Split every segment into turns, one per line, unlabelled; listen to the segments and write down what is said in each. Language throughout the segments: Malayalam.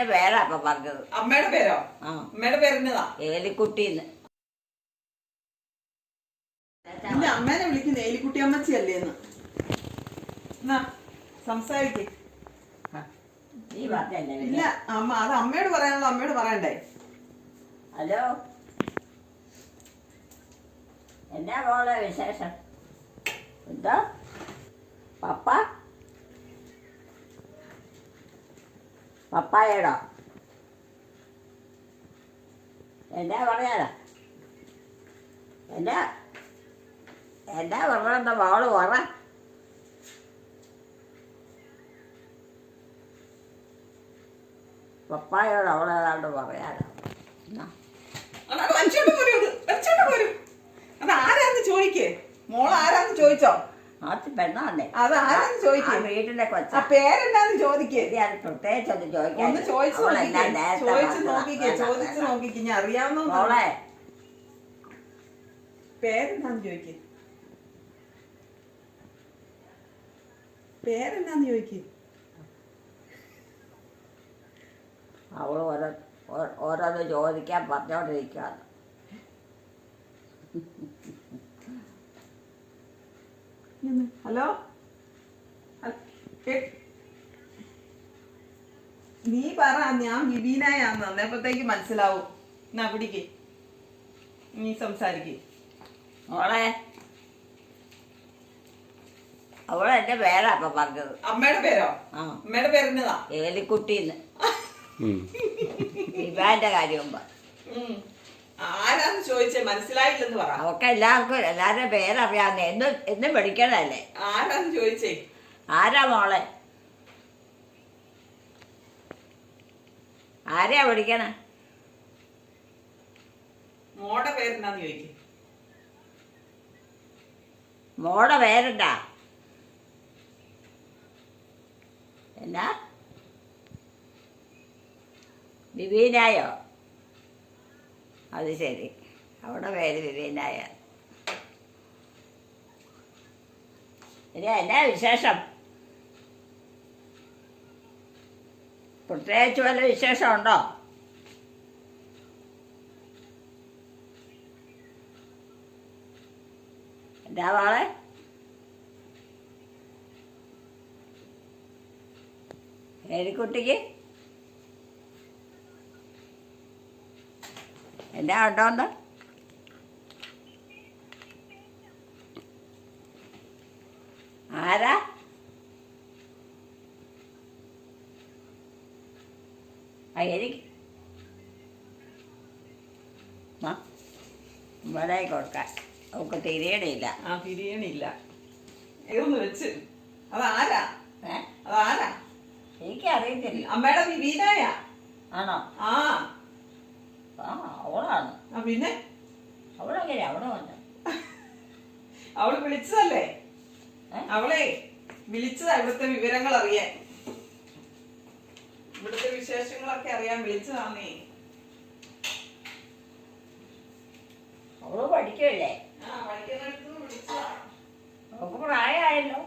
എന്റെ പേരാ അപ്പൊ പറഞ്ഞത്.
അമ്മയുടെ പേരോ?
ആ.
അമ്മയുടെ പേരെന്നതാ?
ഏലിക്കുട്ടിന്ന്.
എന്റെ അമ്മേനെ വിളിക്കുന്ന ഏലിക്കുട്ടി അമ്മച്ചി അല്ലേ എന്ന് എന്നാ സംസാരിക്കേ
നീ പറഞ്ഞല്ലേ
ഇല്ല അമ്മ അത് അമ്മയോട് പറയാനുള്ള അമ്മയോട് പറയണ്ടേ?
ഹലോ? എന്നാ പോലെ വിശേഷം? എന്താ? പപ്പ? പപ്പായടോ. എന്നാ പറയാനാ എന്നാ എന്നാ പറഞ്ഞെന്താ മോൾ പറ. പപ്പായോട് അവളേതാണ്ട് പറയാനോ എന്നാ?
പോരും അത് ആരാന്ന് ചോദിക്കേ? മോൾ ആരാന്ന് ചോദിച്ചോ?
അത് പെണ്ണാന്നേ
അത് ആരാന്ന്
ആ
ചോദിക്കേ
വീട്ടിലെ കൊച്ച.
ആ പേരെന്നാന്ന് ചോദിക്കേ.
ഞാൻ പ്രത്യേകിച്ച് ഒന്ന് ചോദിക്കാൻ
ഒന്ന് ചോദിച്ചു
അവളെല്ലാം
നോക്കിക്കേ
നേരത്തെ
ചോദിച്ചു
പറഞ്ഞതാ.
നോക്കിക്കേ
വേണ്ട,
ചോദിച്ചു
വേണ്ട.
നോക്കിക്കേ ഞാൻ അറിയാവുന്ന
മോളെ.
പേരെന്നാന്ന് ചോദിക്കേ? പേരെന്നാന്ന് ചോദിക്കേ?
അവൾ ഓരോ ഓ- ഓരോന്ന് ചോദിക്കാൻ പറഞ്ഞോണ്ടിരിക്കുകയാണ്
ഹലോ? നീ പറ ഞാൻ വിബീനായാന്ന് അന്നേപ്പത്തേക്ക് മനസ്സിലാവും. എന്നാ പിടിക്ക്. നീ സംസാരിക്കേ.
മോളെ അവളെന്റെ പേരാ അപ്പൊ പറഞ്ഞത്.
അമ്മയുടെ പേരോ?
ആ.
അമ്മയുടെ പേരെന്നതാ
ഏലിക്കുട്ടിന്ന്
ഇവാന്റെ
വിവാന്റെ കാര്യം.
ആരാന്ന് ചോദിച്ചേ? മനസ്സിലായില്ലെന്ന് പറ.
അവർക്ക് എല്ലാവർക്കും എല്ലാവരുടെയും പേരറിയാവുന്ന. എന്നും എന്നും പഠിക്കണല്ലേ
ആരാന്ന് ചോദിച്ചേ?
ആരാ മോളെ? ആരെയാ പഠിക്കണേ
മോടെ പേരെന്നാന്ന് ചോദിക്കേ.
മോടെ പേരെന്താ? എന്നാ? വിവീനായോ? അത് ശരി. അവിടെ പേര് വിവേനായ. എന്നാ വിശേഷം? പ്രത്യേകിച്ച് വല്ല വിശേഷം ഉണ്ടോ എന്താ മോളെ? ഏലിക്കുട്ടിക്ക് എന്നാ ഉണ്ടോന്ന് ആരാ? എനിക്ക്. ഇവിടെ കൊടുക്കാൻ അവക്ക് തിരിയണില്ല.
ആ തിരിയണില്ല. ഇതൊന്ന് വെച്ച്. അതാരാ? അതാരാ?
എനിക്കറിയത്തില്ല.
അമ്മയുടെ വിവീനായ?
ആണോ?
ആ.
അവളാണ്.
പിന്നെ?
അവളെങ്ങനെ അവിടെ വന്നു.
അവൾ വിളിച്ചതല്ലേ? അവളെ വിളിച്ചതാ ഇവിടുത്തെ വിവരങ്ങൾ അറിയാൻ ഇവിടുത്തെ വിശേഷങ്ങളൊക്കെ അറിയാൻ വിളിച്ചതാന്നേ.
അവൾ പഠിക്കില്ലേ? അവൾക്ക് പ്രായമായല്ലോ.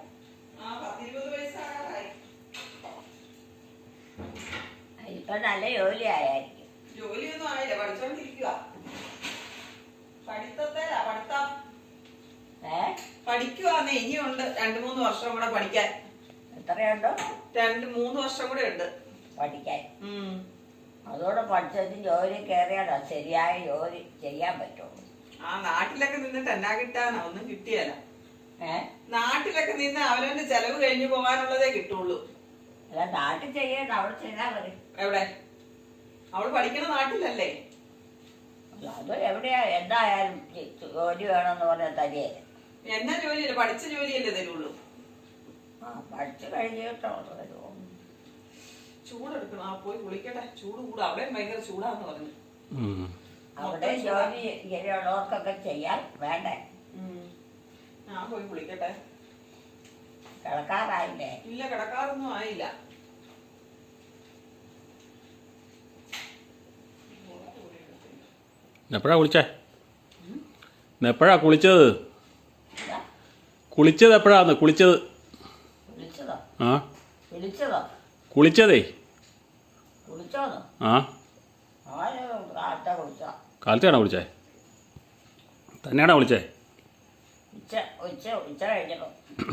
ഇപ്പൊ നല്ല ജോലി ആയിരിക്കും
ജോലിയൊന്നും ആയില്ല പഠിച്ചോണ്ടിരിക്കുക പഠിത്തത്തേലാ പഠിത്തം. പഠിക്കുവാന്നേ ഇനിയുണ്ട് രണ്ടു മൂന്ന് വർഷം കൂടെ പഠിക്കാൻ.
എത്രയുണ്ടോ?
രണ്ട് മൂന്ന് വർഷം കൂടെ ഉണ്ട്.
പഠിക്കാൻ. അതോടെ പഠിച്ചതിന് ജോലി കയറിയാലോ? ശരിയായ ജോലി ചെയ്യാൻ പറ്റുള്ളൂ
ആ നാട്ടിലൊക്കെ നിന്നിട്ട് എന്നാ കിട്ടാനാ? ഒന്നും കിട്ടിയല്ല. നാട്ടിലൊക്കെ നിന്ന് അവനവന്റെ ചെലവ് കഴിഞ്ഞു പോകാനുള്ളതേ കിട്ടുള്ളൂ.
അല്ല നാട്ടിൽ ചെയ്യാൻ അവിടെ ചെയ്താൽ മതി.
എവിടെ? അവൾ പഠിക്കണ നാട്ടിലല്ലേ?
അത് എവിടെയാ എന്തായാലും ജോലി വേണമെന്ന് പറഞ്ഞാൽ തരികയില്ല
എന്നാ ജോലിയല്ലേ? പഠിച്ച ജോലിയല്ലേ തരുള്ളൂ.
ആ പഠിച്ചു കഴിഞ്ഞിട്ടോ തരുമോ
ചൂടെടുക്കണം. ആ പോയി കുളിക്കട്ടെ. ചൂട് കൂടാ. അവിടെ ഭയങ്കര ചൂടാന്ന് പറഞ്ഞു.
അവിടെ ജോലി ഇങ്ങനെയുള്ളവർക്കൊക്കെ ചെയ്യാൻ വേണ്ടേ.
ഞാൻ പോയി കുളിക്കട്ടെ.
കിടക്കാറായില്ലേ?
ഇല്ല കിടക്കാറൊന്നും ആയില്ല.
എപ്പോഴാ കുളിച്ചേ? എപ്പോഴാ കുളിച്ചത്? കുളിച്ചത് എപ്പോഴാന്ന്? കുളിച്ചത്? ആ? കുളിച്ചതേ? ആ?
കുളിച്ചോ
കാലത്തെയാണോ വിളിച്ചേ തന്നെയാണോ വിളിച്ചേ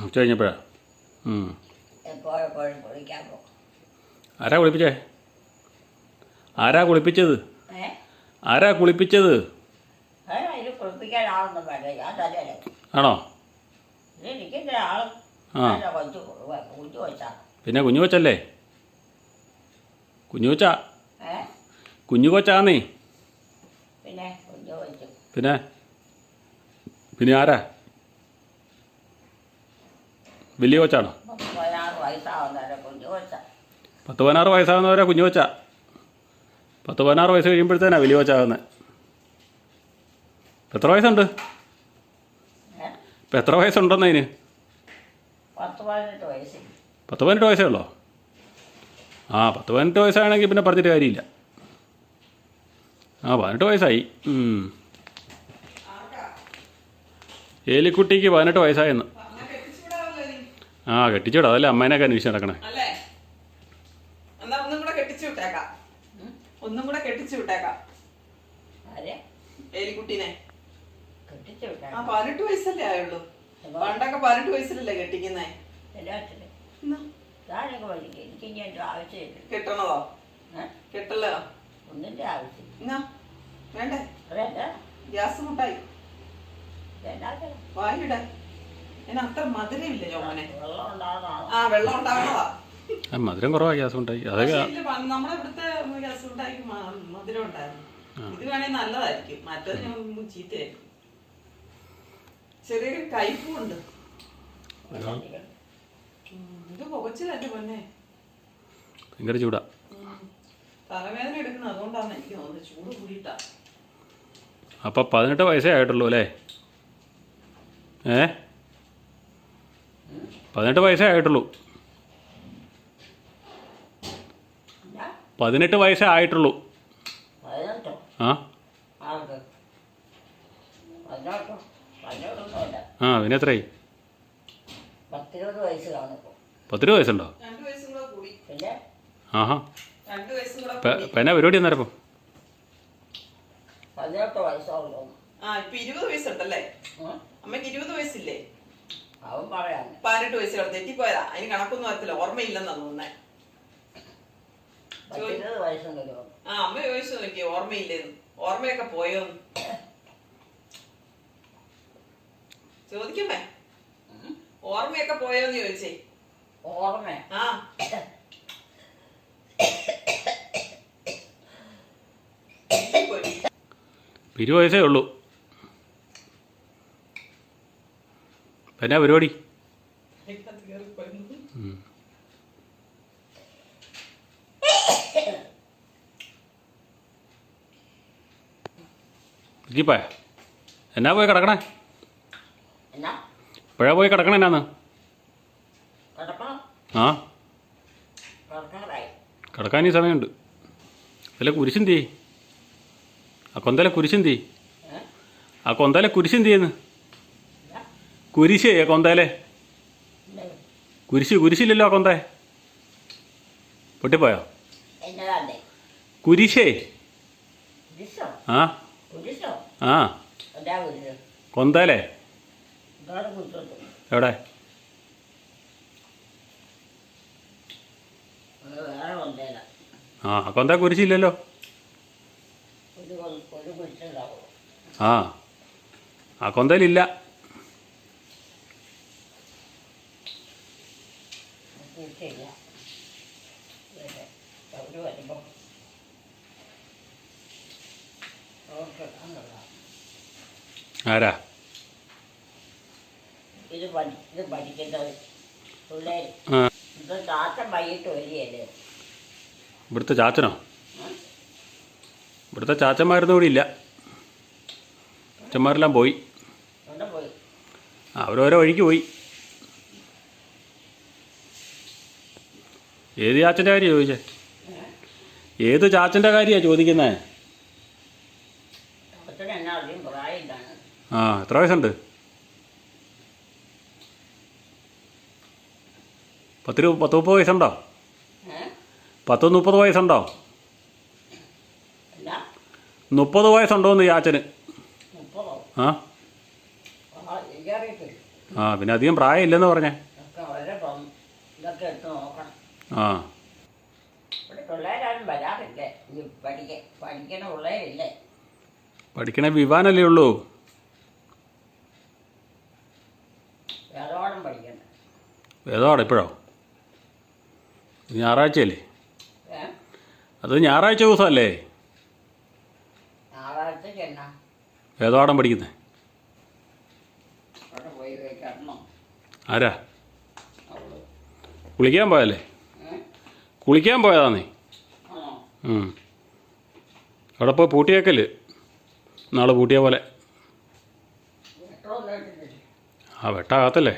ഉച്ച
കഴിഞ്ഞപ്പോഴാ? ആരാ കുളിപ്പിച്ചേ? ആരാ കുളിപ്പിച്ചത്? ആരാ കുളിപ്പിച്ചത്? ആണോ? ആ. പിന്നെ കുഞ്ഞു കൊച്ചല്ലേ? കുഞ്ഞു കൊച്ചാ? കുഞ്ഞു കൊച്ചാന്നേ.
പിന്നെ
പിന്നെ? പിന്നെ ആരാ? വലിയ കൊച്ചാണോ?
പത്ത് പതിനാറ് വയസ്സാവുന്നവരെ കുഞ്ഞു വെച്ച
പത്ത് പതിനാറ് വയസ്സാകുന്നവരാ കുഞ്ഞു കൊച്ച. പത്ത് പതിനാറ് വയസ്സ് കഴിയുമ്പോഴത്തേനാ വലിയ കൊച്ചാകുന്നത് എത്ര വയസ്സുണ്ട്? ഇപ്പം എത്ര വയസ്സുണ്ടെന്നതിന്
പത്ത് പതിനെട്ട് വയസ്സിൽ
പത്ത് പതിനെട്ട് വയസ്സേ ഉള്ളോ? ആ പത്ത് പതിനെട്ട് വയസ്സാണെങ്കിൽ പിന്നെ പറഞ്ഞിട്ട് കാര്യമില്ല. ആ പതിനെട്ട് വയസ്സായി. ഏലിക്കുട്ടിക്ക് പതിനെട്ട് വയസ്സായെന്ന്. ആ കെട്ടിച്ചോടാ അതല്ലേ. അമ്മേനൊക്കെ അന്വേഷിച്ച് നടക്കണേ
അല്ലേ എന്നാ ഒന്നും കൂടെ കെട്ടിച്ചു വിട്ടേക്കാം ഒന്നും കൂടെ കെട്ടിച്ചു വിട്ടേക്കാം. എലിക്കുട്ടീനെ. ആ പതിനെട്ട് വയസ്സല്ലേ ആയുള്ളൂ. പണ്ടൊക്കെ പതിനെട്ട് വയസ്സിലല്ലേ കെട്ടിക്കുന്നേ? കെട്ടണതോ? കെട്ടല്ലോ?
ആവശ്യം
വേണ്ടേ? ഗ്യാസ് മുട്ടായി വായിട. അതിന് അത്ര മധുരമില്ല ചോമനെ ആ വെള്ളം ഉണ്ടാകണതാ
മധുരം കുറവാ ഗ്യാസ് ഉണ്ടായി അതൊക്കെ
നമ്മുടെ ഇവിടുത്തെ ഗ്യാസ് മധുരം ഉണ്ടായിരുന്നു. ഇത് നല്ലതായിരിക്കും. മറ്റത് ഞാൻ ചീത്തയായിരിക്കും ചെറിയ കയ്പും ഉണ്ട് ഉം, ഇത് പുകച്ചിലല്ലേ പൊന്നെ?
ഭയങ്കര ചൂടാ.
തലവേദന എടുക്കുന്നത് അതുകൊണ്ടാണ് എനിക്ക് തോന്നുന്നത് ചൂട് കൂടിയിട്ടാ.
അപ്പൊ പതിനെട്ട് വയസ്സേ ആയിട്ടുള്ളൂ അല്ലേ? ഏ? പതിനെട്ട് വയസ്സേ ആയിട്ടുള്ളൂ
എന്നാ
പതിനെട്ട് വയസ്സേ ആയിട്ടുള്ളൂ. ആ. ആ പിന്നെ എത്രയായി?
പത്തിരുപത്
വയസ്സുണ്ടോ? ആഹാ. പിന്നെ പരിപാടി ഇപ്പൊ?
ഇരുപത് വയസ്സുണ്ടല്ലേ?
അമ്മയ്ക്ക്
അമ്മയ്ക്ക് ഇരുപത് വയസ്സില്ലേ? പതിനെട്ട് വയസ്സിലോ തെറ്റിപ്പോയതാ. അതിന് കണക്കൊന്നും അറിയത്തില്ല. ഓർമ്മയില്ലെന്നാ തോന്നുന്നേ. ആ അമ്മ ചോദിച്ചു നോക്കി ഓർമ്മയില്ലെന്ന്. ഓർമ്മയൊക്കെ പോയോന്ന് ചോദിക്കമ്മേ. ഓർമ്മയൊക്കെ പോയോന്ന് ചോദിച്ചേ.
ഓർമ്മ?
ആ.
ഇരുപത് വയസ്സേ ഉള്ളൂ. പിന്നെ എന്നാ പരിപാടി? ഇരിപ്പായ എന്നാ പോയി കിടക്കണേ? ഇപ്പോഴാ പോയി കിടക്കണേ എന്നാന്ന്? ആ. കിടക്കാൻ ഈ സമയമുണ്ട്. അതിലെ കുരിശിന്തി ആ കൊന്തലെ കുരിശിന്തി ആ കൊന്തലെ കുരിശിന്തിയെന്ന് കുരിശേ ആ കൊന്തയിലെ?
ഇല്ലേ?
കുരിശ് കുരിശില്ലല്ലോ ആ കൊന്തേ. പൊട്ടിപ്പോയോ? കുരിശേ. ആ. ആ.
കൊന്താലേ കുരിശ്
കൊന്തയിലെ
ഇതോടെ
എവിടെ? ആ കൊന്ത കുരിശില്ലല്ലോ. ആ ആ കൊന്തയിലില്ല ആരാ?
ഇത് പഠി ഇത് പഠിക്കുന്നത് പിള്ളേർ
ആ.
ഇത് ചാച്ചൻ വൈകിട്ട് വരികയല്ലേ?
ഇവിടുത്തെ ചാച്ചനോ? ഇവിടുത്തെ ചാച്ചന്മാരൊന്നും ഇവിടെ ഇല്ല. അച്ഛന്മാരെല്ലാം പോയി. അവരോരോ വഴിക്ക് പോയി. ഏത് ചാച്ചന്റെ കാര്യമാണ് ചോദിച്ചേ? ഏത് ചാച്ചന്റെ കാര്യമാണ് ചോദിക്കുന്നത്
ചാച്ചന് എന്നാ അധികം പ്രായമില്ലാണ്
ആ എത്ര വയസ്സുണ്ട്? പത്തിരു പത്ത് മുപ്പത് വയസ്സുണ്ടോ? പത്ത് മുപ്പത് വയസ്സുണ്ടോ? മുപ്പത് വയസ്സുണ്ടോന്ന് ചാച്ചന് ആ?
ആ
പിന്നെ അധികം പറഞ്ഞേ.
തോന്നും ഇതൊക്കെ എടുത്ത്
ആ.
പഠിക്കണ
വിവാനല്ലേ ഉള്ളൂ.
പഠിക്കണം
ഏതോടെ ഇപ്പോഴോ? ഞായറാഴ്ചയല്ലേ? അത് ഞായറാഴ്ച ദിവസമല്ലേ? ഏതോടം പഠിക്കുന്നത് ആരാ? കുളിക്കാൻ പോയല്ലേ കുളിക്കാൻ പോയതാന്നേ. അവിടെ പോയി പൂട്ടിയേക്കൽ. നാളെ പൂട്ടിയ പോലെ. ആ വെട്ടാകത്തല്ലേ?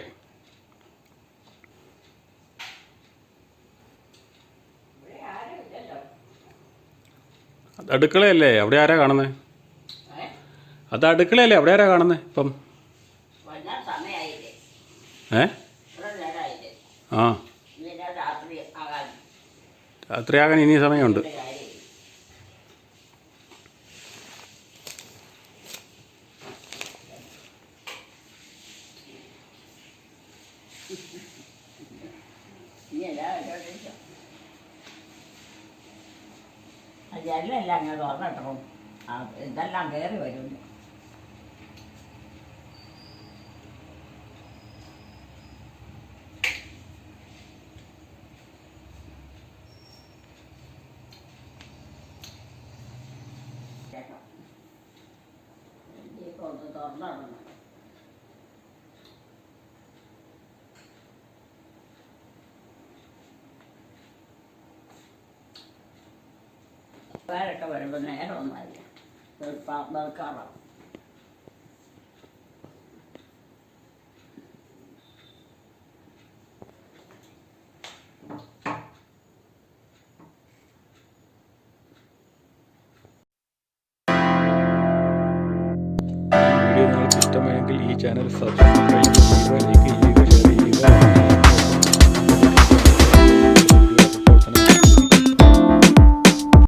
അത് അടുക്കളയല്ലേ? അവിടെ ആരാ കാണുന്നത് അത് അടുക്കളയല്ലേ? അവിടെ ആരാ കാണുന്നത് ഇപ്പം? ഏ? ആ.
ഇങ്ങനെ രാത്രി ആകാൻ.
രാത്രിയാകാൻ ഇനി സമയമുണ്ട്
ഒരു കാര്യം ഇനി എല്ലാ പരിപാടിയും ആ ജനലെല്ലാം അങ്ങ് തുറന്നിട്ടോ ഇതെല്ലാം കയറി വരുന്നു പേരൊക്കെ വരുമ്പോൾ നേരമൊന്നുമല്ല
ഈ വീഡിയോ നിങ്ങൾക്ക് ഇഷ്ടമായെങ്കിൽ ഈ ചാനൽ സബ്സ്ക്രൈബ് ചെയ്യുക ലൈക്ക്